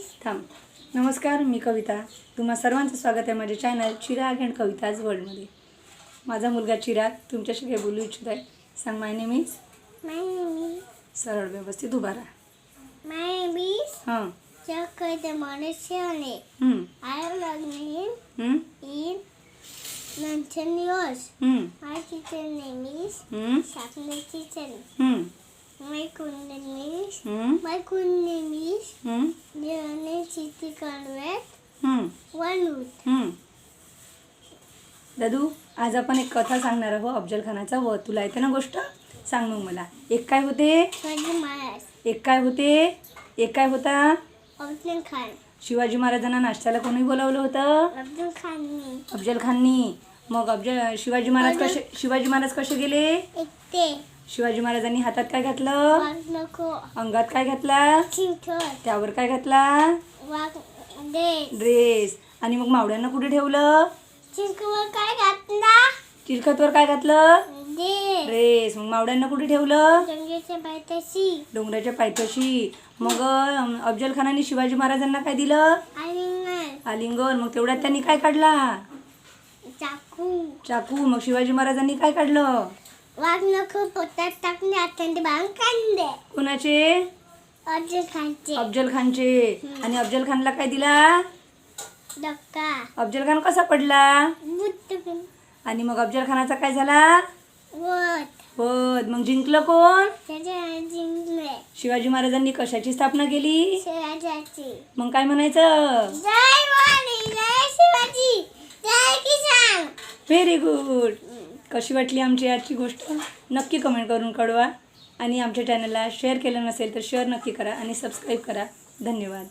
थांब. नमस्कार मी कविता. तुम्हा सर्वांचं स्वागत आहे माझ्या चॅनल चिराग अँड कविताज वर्ल्डमध्ये माझा मुलगा चिराग तुमच्याशी काही बोलू इच्छित आहे. सांग माय नेम इज सरळ व्यवस्थित उभा राहा. हां. हम्म, My teacher My good name is Leone City Convent One Root. हम्म. दादू आज आपण एक कथा सांगणार आहोत अफजल खानाचा व तुला येते ना गोष्ट? सांग मग मला. एक काय होते. एक काय होते? एक काय होता? Abdul Khan. शिवाजी महाराजांना नाश्त्याला कोणी बोलावलं होतं? Abdul Khan ने अफजल खाननी. मग अफजल शिवाजी महाराज कसे शिवाजी महाराज कसे गेले? एकटे. शिवाजी महाराजांनी हातात काय घातलं? अंगात काय घातला? त्यावर काय घातला? ड्रेस. आणि मग मावड्यांना कुठे ठेवलं? काय घातला? चिलखतवर काय घातलं? ड्रेस. मग मावड्यांना कुठे ठेवलं? डोंगराच्या पायथ्याशी. मग अफजल खानाने शिवाजी महाराजांना काय दिलं? आलिंगन. मग तेवढ्यात त्यांनी काय काढला? चाकू. चाकू. मग शिवाजी महाराजांनी काय काढलं? वाघ नको पोटात टाकणे आतंडी बांध कांदे कुणाचे? अजून खायचे अफजल खानचे. आणि अफजल खानला काय दिला? डक्का अफजल खान कसा पडला? बुद्ध आणि मग अफजल खानाचा काय झाला? पद मग जिंकलं कोण? त्याच्या जिंकले. शिवाजी महाराजांनी कशाची स्थापना केली? शिवाजाची. मग काय म्हणायचं? जय वाणी जय शिवाजी जय किसान. व्हेरी गुड कशी वाटली आमची आजची गोष्ट? नक्की कमेंट करून कळवा. आणि आमच्या चॅनलला शेअर केलं नसेल तर शेअर नक्की करा आणि सबस्क्राईब करा. धन्यवाद.